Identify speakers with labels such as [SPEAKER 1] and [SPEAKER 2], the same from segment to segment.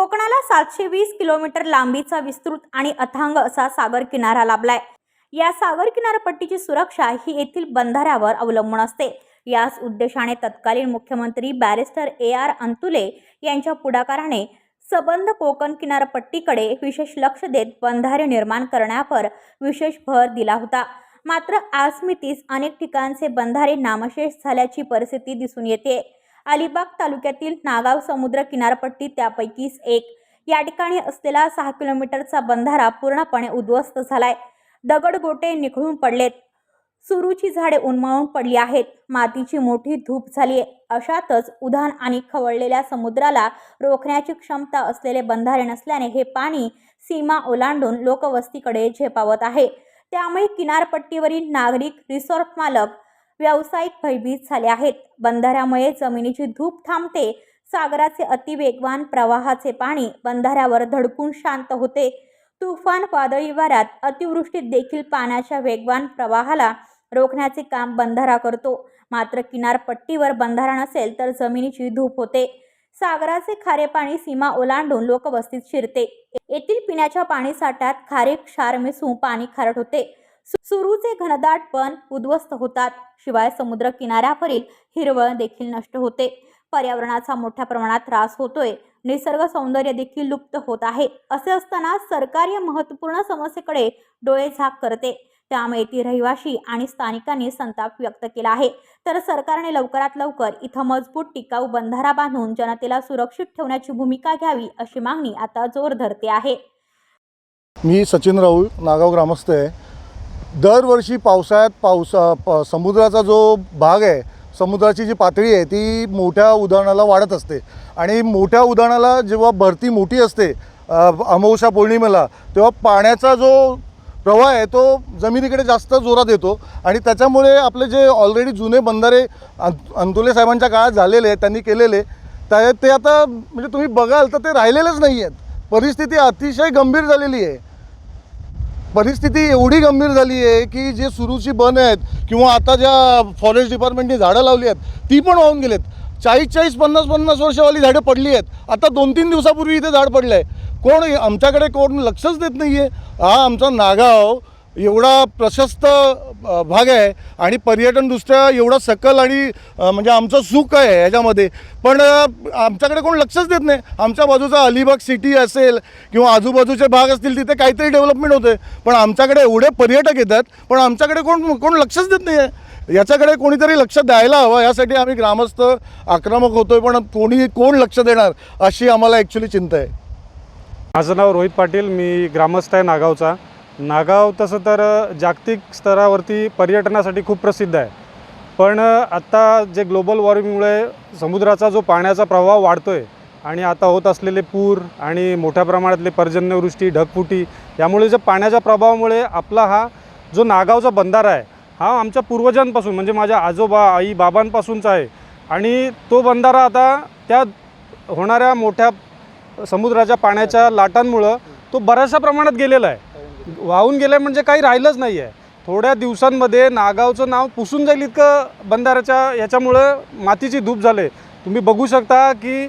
[SPEAKER 1] कोकणाला सातशे वीस किलोमीटर लांबीचा विस्तृत आणि अथांग असा सागर किनारा लाभलाय. या सागर किनारपट्टीची सुरक्षा ही येथील बंधाऱ्यावर अवलंबून असते. याच उद्देशाने तत्कालीन मुख्यमंत्री बॅरिस्टर ए आर अंतुले यांच्या पुढाकाराने सबंध कोकण किनारपट्टीकडे विशेष लक्ष देत बंधारे निर्माण करण्यावर विशेष भर दिला होता. मात्र आजमितीस अनेक ठिकाणचे बंधारे नामशेष झाल्याची परिस्थिती दिसून येते. अलिबाग तालुक्यातील नागाव समुद्र किनारपट्टी त्यापैकीच एक. या ठिकाणी असलेला सहा किलोमीटरचा बंधारा पूर्णपणे उद्ध्वस्त झालाय. दगडगोटे निखळून पडलेत. सुरूची झाडे उन्मळून पडली आहेत. मातीची मोठी धूप झाली आहे. अशातच उधाण आणि खवळलेल्या समुद्राला रोखण्याची क्षमता असलेले बंधारे नसल्याने हे पाणी सीमा ओलांडून लोकवस्तीकडे झेपावत आहे. त्यामुळे किनारपट्टीवरील नागरिक रिसॉर्ट मालक व्यावसायिक भयभीत झाले आहेत. बंधाऱ्यामुळे जमिनीची धूप थांबते. सागराचे अतिवेगवान प्रवाहाचे पाणी बंधाऱ्यावर धडकून शांत होते. तुफान वादळी वाऱ्यात अतिवृष्टीत देखील पाण्याच्या वेगवान प्रवाहाला रोखण्याचे काम बंधारा करतो. मात्र किनारपट्टीवर बंधारा नसेल तर जमिनीची धूप होते. सागराचे खारे पाणी सीमा ओलांडून लोकवस्तीत शिरते. येथील पिण्याच्या पाणीसाठ्यात खारे क्षार मिसळून पाणी खारट होते. सुरूचे घनदाट पण उद्ध्वस्त होतात. शिवाय समुद्र किनाऱ्यावरील हिरवळ देखील नष्ट होते. पर्यावरणाचा मोठ्या प्रमाणात त्रास होतोय. निसर्ग सौंदर्य देखील लुप्त होत आहे. असे असताना सरकार या महत्त्वपूर्ण समस्येकडे डोळे झाक करते. त्यामुळे ती रहिवासी आणि स्थानिकांनी संताप व्यक्त केला आहे. तर सरकारने लवकरात लवकर इथं मजबूत टिकाऊ बंधारा बांधून जनतेला सुरक्षित ठेवण्याची भूमिका घ्यावी अशी मागणी आता जोर धरते आहे.
[SPEAKER 2] मी सचिन राऊळ नागाव ग्रामस्थ आहे. दरवर्षी पावसाळ्यात पावसा प समुद्राचा जो भाग आहे समुद्राची जी पातळी आहे ती मोठ्या उदाहरणाला वाढत असते. आणि मोठ्या उदाहरणाला जेव्हा भरती मोठी असते अमावस्या पौर्णिमेला तेव्हा पाण्याचा जो प्रवाह आहे तो जमिनीकडे जास्त जोरात येतो. आणि त्याच्यामुळे आपले जे ऑलरेडी जुने बंधारे अंतुले साहेबांच्या काळात झालेले आहेत त्यांनी केलेले त्या ते आता म्हणजे तुम्ही बघाल तर ते राहिलेलेच नाही आहेत परिस्थिती अतिशय गंभीर झालेली आहे. परिस्थिती एवढी गंभीर झाली आहे की जे सुरूची बन आहेत किंवा आता ज्या फॉरेस्ट डिपार्टमेंटने झाडं लावली आहेत ती पण वाहून गेलेत. चाळीस चाळीस पन्नास पन्नास वर्षावाली झाडं पडली आहेत. आता दोन तीन दिवसापूर्वी इथे झाड पडलं आहे कोण आमच्याकडे कोण लक्षच देत नाही आहे हा आमचा नागाव एवढा प्रशस्त भाग आहे आणि पर्यटनदृष्ट्या एवढा सकल आणि म्हणजे आमचं सुख आहे ह्याच्यामध्ये पण आमच्याकडे कोण लक्षच देत नाही. आमच्या बाजूचा अलिबाग सिटी असेल किंवा आजूबाजूचे भाग असतील तिथे काहीतरी डेव्हलपमेंट होते पण आमच्याकडे एवढे पर्यटक येतात पण आमच्याकडे कोण कोण लक्षच देत नाही आहे याच्याकडे कोणीतरी लक्ष द्यायला हवं यासाठी आम्ही ग्रामस्थ आक्रमक होतोय पण कोणी कोण लक्ष देणार अशी आम्हाला ॲक्च्युली चिंता आहे.
[SPEAKER 3] माझं नाव रोहित पाटील मी ग्रामस्थ आहे नागावचा. नागाव तसं तर जागतिक स्तरावरती पर्यटनासाठी खूप प्रसिद्ध आहे. पण आत्ता जे ग्लोबल वॉर्मिंगमुळे समुद्राचा जो पाण्याचा प्रवाह वाढतो आहे आणि आता होत असलेले पूर आणि मोठ्या प्रमाणातले पर्जन्यवृष्टी ढगफुटी यामुळे जे पाण्याच्या प्रभावामुळे आपला हा जो नागावचा बंधारा आहे हा आमच्या पूर्वजांपासून म्हणजे माझ्या आजोबा आई बाबांपासूनचा आहे. आणि तो बंधारा आता त्या होणाऱ्या मोठ्या समुद्राच्या पाण्याच्या लाटांमुळं तो बऱ्याचशा प्रमाणात गेलेला आहे. वाहून गेलं म्हणजे काही राहिलंच नाही आहे थोड्या दिवसांमध्ये नागावचं नाव पुसून जाईल इतकं बंधाऱ्याच्या याच्यामुळं मातीची धूप झाले तुम्ही बघू शकता की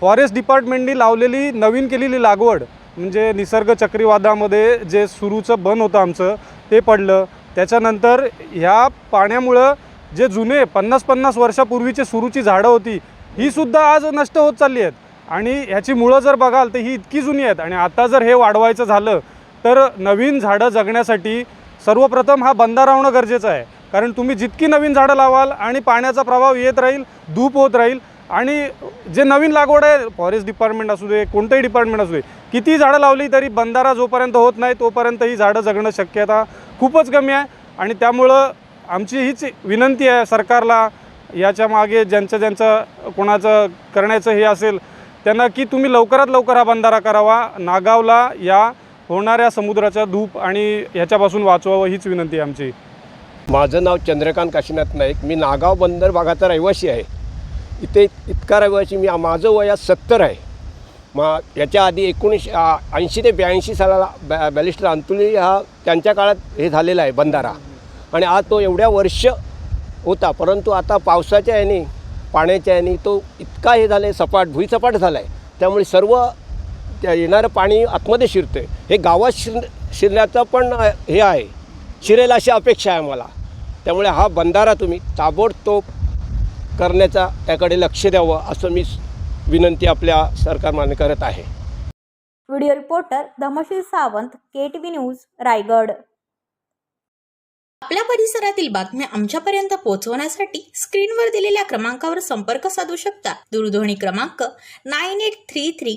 [SPEAKER 3] फॉरेस्ट डिपार्टमेंटनी लावलेली नवीन केलेली लागवड म्हणजे निसर्ग चक्रीवादामध्ये जे सुरूचं बन होतं आमचं ते पडलं. त्याच्यानंतर ह्या पाण्यामुळं जे जुने पन्नास पन्नास वर्षापूर्वीची सुरूची झाडं होती ही सुद्धा आज नष्ट होत चालली आहेत. आणि ह्याची मुळं जर बघाल तर ही इतकी जुनी आहेत. आणि आता जर हे वाढवायचं झालं तर नवीन झाडं जगण्यासाठी सर्वप्रथम हा बंधारा होणं गरजेचं आहे. कारण तुम्ही जितकी नवीन झाडं लावाल आणि पाण्याचा प्रभाव येत राहील धूप होत राहील आणि जे नवीन लागवड आहे फॉरेस्ट डिपार्टमेंट असू दे कोणतंही डिपार्टमेंट असू दे किती झाडं लावली तरी बंधारा जोपर्यंत होत नाही तोपर्यंत ही झाडं जगणं शक्यता खूपच कमी आहे. आणि त्यामुळं आमची हीच विनंती आहे सरकारला याच्या मागे ज्यांचं ज्यांचं कोणाचं करण्याचं हे असेल त्यांना की तुम्ही लवकरात लवकर हा बंधारा करावा. नागावला या होणाऱ्या समुद्राचा धूप आणि ह्याच्यापासून वाचवावं हीच विनंती आहे आमची.
[SPEAKER 4] माझं नाव चंद्रकांत काशीनाथ नाईक. मी नागाव बंदर भागाचा रहिवासी आहे. इथे इतका रहिवासी मी माझं वयात सत्तर आहे. मा याच्या आधी एकोणीसशे ऐंशी ते ब्याऐंशी सालाला बॅ बॅलिस्टर अंतुली हा त्यांच्या काळात हे झालेला आहे बंधारा. आणि आज तो एवढ्या वर्ष होता परंतु आता पावसाच्या याने पाण्याच्या याने तो इतका हे झाला आहे सपाट भुईसपाट झाला आहे त्यामुळे सर्व त्या येणारं पाणी आतमध्ये शिरतं हे गावात शिर शिरण्याचं पण हे आहे. शिरेल अशी अपेक्षा आहे मला त्यामुळे हा बंधारा तुम्ही ताबडतोब करण्याचा त्याकडे लक्ष द्यावं असं मी विनंती आपल्या सरकारमान्य करत आहे.
[SPEAKER 5] Video reporter Dhamshil Sawant K T V news Raigad.
[SPEAKER 1] आपल्या परिसरातील बातम्या आमच्यापर्यंत पोहोचवण्यासाठी स्क्रीनवर दिलेल्या क्रमांकावर संपर्क साधू शकता. दूरध्वनी क्रमांक nine eight three three